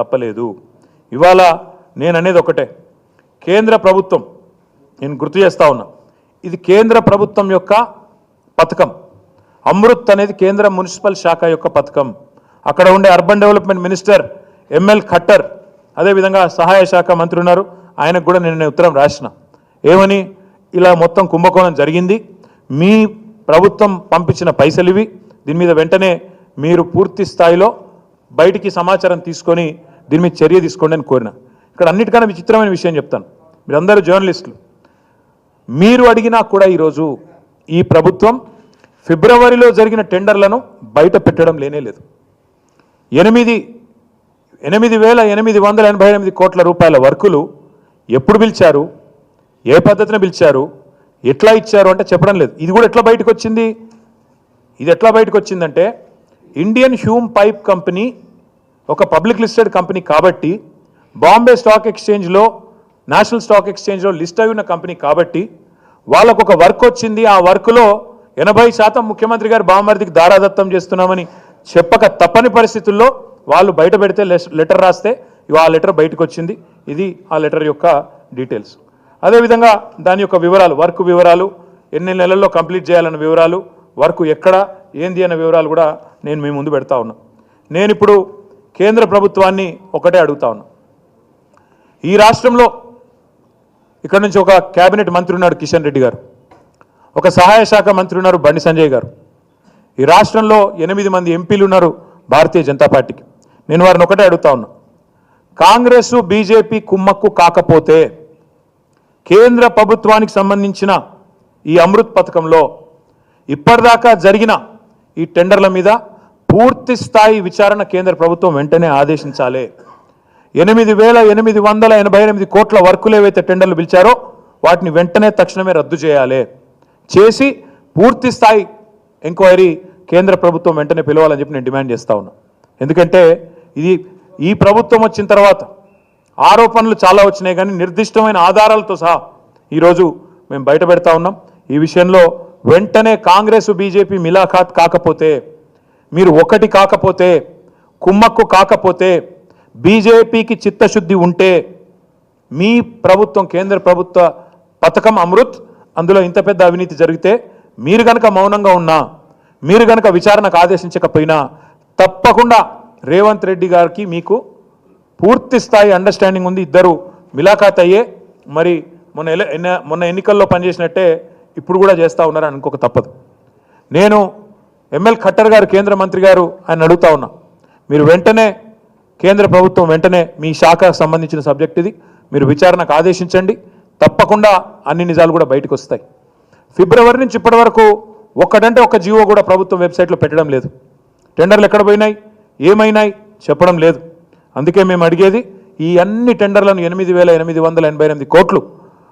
తప్పలేదు. ఇవాళ నేను అనేది ఒకటే. కేంద్ర ప్రభుత్వం నేను గుర్తు చేస్తా ఉన్నా ఇది కేంద్ర ప్రభుత్వం యొక్క పథకం. అమృత్ అనేది కేంద్ర మున్సిపల్ శాఖ యొక్క పథకం. అక్కడ ఉండే urban development minister ML Khattar అదేవిధంగా సహాయ శాఖ మంత్రి ఉన్నారు. ఆయనకు కూడా నేను నేను ఉత్తరం రాసిన. ఏమని? ఇలా మొత్తం కుంభకోణం జరిగింది. మీ ప్రభుత్వం పంపించిన పైసలు ఇవి దీని మీద వెంటనే మీరు పూర్తి స్థాయిలో బయటికి సమాచారం తీసుకొని దీని మీద చర్య తీసుకోండి అని కోరిన. ఇక్కడ అన్నిటికన్నా విచిత్రమైన విషయం చెప్తాను. మీరందరూ జర్నలిస్టులు. మీరు అడిగినా కూడా ఈరోజు ఈ ప్రభుత్వం ఫిబ్రవరిలో జరిగిన టెండర్లను బయట పెట్టడం లేనే లేదు. ఎనిమిది ఎనిమిది వేల ఎనిమిది వందల ఎనభై ఎనిమిది కోట్ల రూపాయల వర్కులు ఎప్పుడు పిలిచారు? ఏ పద్ధతిన పిలిచారు? ఎట్లా ఇచ్చారు అంటే చెప్పడం లేదు. ఇది కూడా ఎట్లా బయటకు వచ్చింది ఇది ఎట్లా బయటకు వచ్చిందంటే ఇండియన్ హ్యూమ్ పైప్ కంపెనీ ఒక పబ్లిక్ లిస్టెడ్ కంపెనీ కాబట్టి బాంబే స్టాక్ ఎక్స్చేంజ్లో నేషనల్ స్టాక్ ఎక్స్చేంజ్లో లిస్ట్ అయి ఉన్న కంపెనీ కాబట్టి వాళ్ళకు ఒక వర్క్ వచ్చింది. ఆ వర్క్లో ఎనభై శాతం ముఖ్యమంత్రి గారు బామర్దికి దారాదత్తం చేస్తున్నామని చెప్పక తప్పని పరిస్థితుల్లో వాళ్ళు బయట పెడితే లెస్- లెటర్ రాస్తే ఆ లెటర్ బయటకు వచ్చింది ఇది ఆ లెటర్ యొక్క డీటెయిల్స్. అదేవిధంగా దాని యొక్క వివరాలు వర్క్ వివరాలు ఎన్ని నెలల్లో కంప్లీట్ చేయాలన్న వివరాలు వర్క్ ఎక్కడ ఏంది అన్న వివరాలు కూడా నేను మీ ముందు పెడతా ఉన్నా. నేను ఇప్పుడు కేంద్ర ప్రభుత్వాన్ని ఒకటే అడుగుతా ఉన్నా. ఈ రాష్ట్రంలో ఇక్కడ నుంచి ఒక కేబినెట్ మంత్రి ఉన్నాడు కిషన్ రెడ్డి గారు. ఒక సహాయ శాఖ మంత్రి ఉన్నారు బండి సంజయ్ గారు. ఈ రాష్ట్రంలో ఎనిమిది మంది ఎంపీలు ఉన్నారు భారతీయ జనతా పార్టీకి. నేను వారిని ఒకటే అడుగుతా ఉన్నా. కాంగ్రెస్ బీజేపీ కుమ్మక్కు కాకపోతే కేంద్ర ప్రభుత్వానికి సంబంధించిన ఈ అమృత్ పథకంలో ఇప్పటిదాకా జరిగిన ఈ టెండర్ల మీద పూర్తి స్థాయి విచారణ కేంద్ర ప్రభుత్వం వెంటనే ఆదేశించాలి. ఎనిమిది వేల ఎనిమిది వందల ఎనభై ఎనిమిది కోట్ల వర్కులు ఏవైతే టెండర్లు పిలిచారో వాటిని వెంటనే తక్షణమే రద్దు చేయాలి. చేసి పూర్తి స్థాయి ఎంక్వైరీ కేంద్ర ప్రభుత్వం వెంటనే పిలవాలని చెప్పి నేను డిమాండ్ చేస్తా ఉన్నా. ఎందుకంటే ఇది ఈ ప్రభుత్వం వచ్చిన తర్వాత ఆరోపణలు చాలా వచ్చినాయి కానీ నిర్దిష్టమైన ఆధారాలతో సహా ఈరోజు మేము బయట పెడతా ఉన్నాం. ఈ విషయంలో వెంటనే కాంగ్రెస్ బీజేపీ మిలాఖాత్ కాకపోతే మీరు ఒకటి కాకపోతే కుమ్మక్కు కాకపోతే బీజేపీకి చిత్తశుద్ధి ఉంటే మీ ప్రభుత్వం కేంద్ర ప్రభుత్వ పథకం అమృత్ అందులో ఇంత పెద్ద అవినీతి జరిగితే మీరు గనక మౌనంగా ఉన్నా మీరు గనక విచారణకు ఆదేశించకపోయినా తప్పకుండా రేవంత్ రెడ్డి గారికి మీకు పూర్తి స్థాయి అండర్స్టాండింగ్ ఉంది. ఇద్దరు మిలాఖాత్ అయ్యే మరి మొన్న ఎన్న- మొన్న ఎన్నికల్లో పనిచేసినట్టే ఇప్పుడు కూడా చేస్తూ ఉన్నారని అనుకోక తప్పదు. నేను ఎంఎల్ ఖట్టర్ గారు కేంద్ర మంత్రి గారు ఆయన అడుగుతా ఉన్నా. మీరు వెంటనే కేంద్ర ప్రభుత్వం వెంటనే మీ శాఖకు సంబంధించిన సబ్జెక్ట్ ఇది. మీరు విచారణకు ఆదేశించండి. తప్పకుండా అన్ని నిజాలు కూడా బయటకు వస్తాయి. ఫిబ్రవరి నుంచి ఇప్పటి వరకు ఒక్కడంటే ఒక జీవో కూడా ప్రభుత్వం వెబ్సైట్లో పెట్టడం లేదు. టెండర్లు ఎక్కడ పోయినాయి? ఏమైనాయి? చెప్పడం లేదు. అందుకే మేము అడిగేది ఈ అన్ని టెండర్లను ఎనిమిది వేల ఎనిమిది వందల ఎనభై ఎనిమిది కోట్లు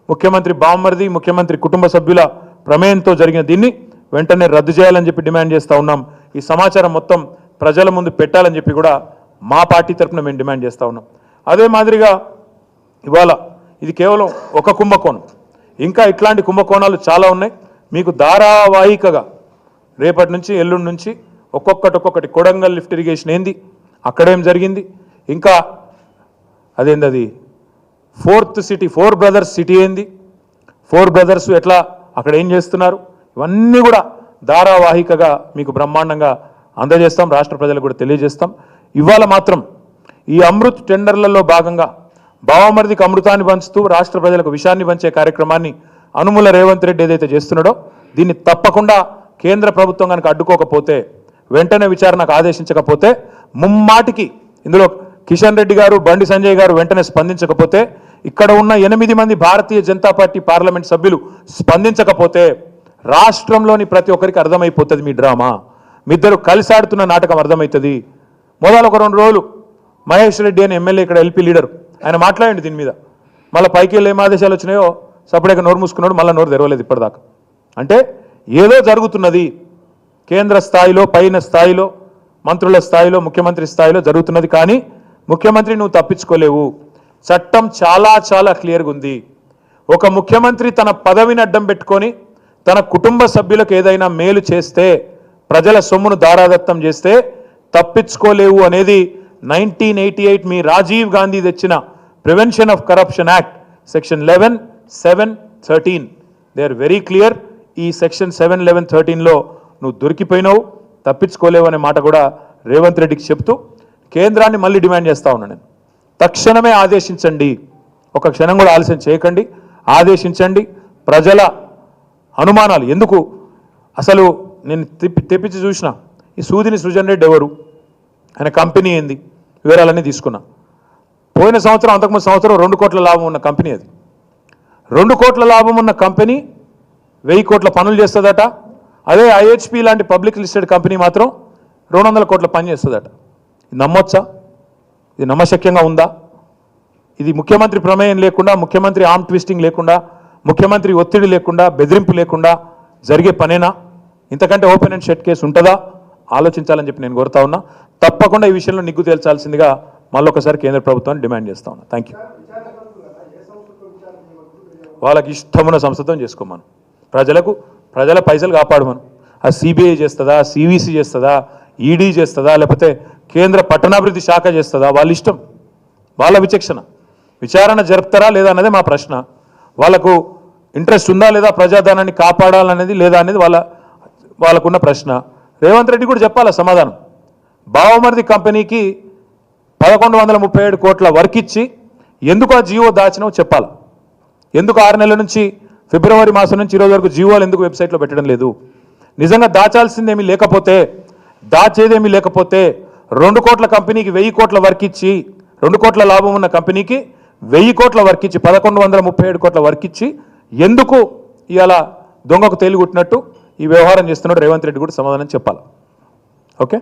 ముఖ్యమంత్రి బామ్మర్ది ముఖ్యమంత్రి కుటుంబ సభ్యుల ప్రమేయంతో జరిగిన దీన్ని వెంటనే రద్దు చేయాలని చెప్పి డిమాండ్ చేస్తూ ఉన్నాం. ఈ సమాచారం మొత్తం ప్రజల ముందు పెట్టాలని చెప్పి కూడా మా పార్టీ తరఫున మేము డిమాండ్ చేస్తూ ఉన్నాం. అదే మాదిరిగా ఇవాళ ఇది కేవలం ఒక కుంభకోణం. ఇంకా ఇట్లాంటి కుంభకోణాలు చాలా ఉన్నాయి. మీకు ధారావాహికగా రేపటి నుంచి ఎల్లుండి నుంచి ఒక్కొక్కటి ఒక్కొక్కటి కొడంగల్ లిఫ్ట్ ఇరిగేషన్ ఏంది? అక్కడేం జరిగింది? ఇంకా అదేంది అది? Fourth city four brothers city ఏంది? ఫోర్ బ్రదర్స్ ఎట్లా? అక్కడ ఏం చేస్తున్నారు? ఇవన్నీ కూడా ధారావాహికగా మీకు బ్రహ్మాండంగా అందజేస్తాం రాష్ట్ర ప్రజలకు కూడా తెలియజేస్తాం. ఇవాళ మాత్రం ఈ అమృత్ టెండర్లలో భాగంగా బావమరిదికి అమృతాన్ని పంచుతూ రాష్ట్ర ప్రజలకు విషయాన్ని పంచే కార్యక్రమాన్ని అనుముల రేవంత్ రెడ్డి ఏదైతే చేస్తున్నాడో దీన్ని తప్పకుండా కేంద్ర ప్రభుత్వం కనుక అడ్డుకోకపోతే వెంటనే విచారణకు ఆదేశించకపోతే ముమ్మాటికి ఇందులో కిషన్ రెడ్డి గారు బండి సంజయ్ గారు వెంటనే స్పందించకపోతే ఇక్కడ ఉన్న ఎనిమిది మంది భారతీయ జనతా పార్టీ పార్లమెంట్ సభ్యులు స్పందించకపోతే రాష్ట్రంలోని ప్రతి ఒక్కరికి అర్థమైపోతుంది మీ డ్రామా. మీ ఇద్దరు కలిసి ఆడుతున్న నాటకం అర్థమవుతుంది మొదలు ఒక రెండు రోజులు మహేష్ రెడ్డి అని ఎమ్మెల్యే ఇక్కడ ఎల్పీ లీడర్. ఆయన మాట్లాడండి దీని మీద. మళ్ళీ పైకి వెళ్ళి ఏం ఆదేశాలు వచ్చినాయో సపరేట్గా నోరు మూసుకున్నాడు మళ్ళీ నోరు తెరవలేదు ఇప్పటిదాకా. అంటే ఏదో జరుగుతున్నది. కేంద్ర స్థాయిలో పైన స్థాయిలో మంత్రుల స్థాయిలో ముఖ్యమంత్రి స్థాయిలో జరుగుతున్నది కానీ ముఖ్యమంత్రి నువ్వు తప్పించుకోలేవు. చట్టం చాలా చాలా క్లియర్గా ఉంది. ఒక ముఖ్యమంత్రి తన పదవిని అడ్డం పెట్టుకొని తన కుటుంబ సభ్యులకు ఏదైనా మేలు చేస్తే ప్రజల సొమ్మును దారాదత్తం చేస్తే తప్పించుకోలేవు అనేది నైన్టీన్ ఎయిటీ ఎయిట్ మీ రాజీవ్ గాంధీ తెచ్చిన prevention of corruption act section eleven seven thirteen. They are very clear ఈ సెక్షన్ సెవెన్ లెవెన్ థర్టీన్లో నువ్వు దొరికిపోయినావు తప్పించుకోలేవు అనే మాట కూడా రేవంత్ రెడ్డికి చెప్తూ కేంద్రాన్ని మళ్ళీ డిమాండ్ చేస్తా ఉన్నాను నేను. తక్షణమే ఆదేశించండి. ఒక క్షణం కూడా ఆలస్యం చేయకండి. ఆదేశించండి. ప్రజల అనుమానాలు. ఎందుకు? అసలు నేను తెప్పి తెప్పించి చూసిన ఈ సూదిని సృజన్ రెడ్డి ఎవరు? ఆయన కంపెనీ ఏంది? వివరాలన్నీ తీసుకున్నా. పోయిన సంవత్సరం అంతకుముందు సంవత్సరం రెండు కోట్ల లాభం ఉన్న కంపెనీ అది. రెండు కోట్ల లాభం ఉన్న కంపెనీ వెయ్యి కోట్ల పనులు చేస్తుందట. అదే ఐహెచ్పి లాంటి పబ్లిక్ లిస్టెడ్ కంపెనీ మాత్రం రెండు వందల కోట్ల పని చేస్తుందట. ఇది నమ్మొచ్చా? ఇది నమ్మశక్యంగా ఉందా? ఇది ముఖ్యమంత్రి ప్రమేయం లేకుండా ముఖ్యమంత్రి ఆర్మ్ ట్విస్టింగ్ లేకుండా ముఖ్యమంత్రి ఒత్తిడి లేకుండా బెదిరింపు లేకుండా జరిగే పనేనా? ఇంతకంటే ఓపెన్ అండ్ షెట్ కేసు ఉంటుందా? ఆలోచించాలని చెప్పి నేను కోరుతా ఉన్నా. తప్పకుండా ఈ విషయంలో నిగ్గు తేల్చాల్సిందిగా మళ్ళొకసారి కేంద్ర ప్రభుత్వాన్ని డిమాండ్ చేస్తా ఉన్నా. థ్యాంక్ యూ వాళ్ళకి ఇష్టమున్న సంస్థతో చేసుకోమను. ప్రజలకు ప్రజల పైసలు కాపాడమను. ఆ సిబిఐ చేస్తుందా? సివిసి చేస్తుందా? ఈడీ చేస్తుందా? లేకపోతే కేంద్ర పట్టణాభివృద్ధి శాఖ చేస్తుందా? వాళ్ళ ఇష్టం. వాళ్ళ విచక్షణ. విచారణ జరుపుతారా లేదా అన్నదే మా ప్రశ్న. వాళ్ళకు ఇంట్రెస్ట్ ఉందా లేదా ప్రజాధనాన్ని కాపాడాలనేది లేదా అనేది వాళ్ళ వాళ్ళకున్న ప్రశ్న. రేవంత్ రెడ్డి కూడా చెప్పాలా సమాధానం? బావమరిది కంపెనీకి పదకొండు వందల ముప్పై ఏడు కోట్ల వర్క్ ఇచ్చి ఎందుకు ఆ జియో దాచినో చెప్పాలి? ఎందుకు ఆరు నెలల నుంచి ఫిబ్రవరి మాసం నుంచి ఈరోజు వరకు జియోలు ఎందుకు వెబ్సైట్లో పెట్టడం లేదు? నిజంగా దాచాల్సిందేమీ లేకపోతే దాచేదేమీ లేకపోతే రెండు కోట్ల కంపెనీకి వెయ్యి కోట్ల వర్క్ ఇచ్చి రెండు కోట్ల లాభం ఉన్న కంపెనీకి వెయ్యి కోట్ల వర్క్ ఇచ్చి పదకొండు వందల ముప్పై ఏడు కోట్ల వర్క్ ఇచ్చి ఎందుకు ఇలా దొంగకు తేలిగుట్టినట్టు ఈ వ్యవహారం చేస్తున్నాడు రేవంత్ రెడ్డి కూడా సమాధానం చెప్పాలి. ఓకే?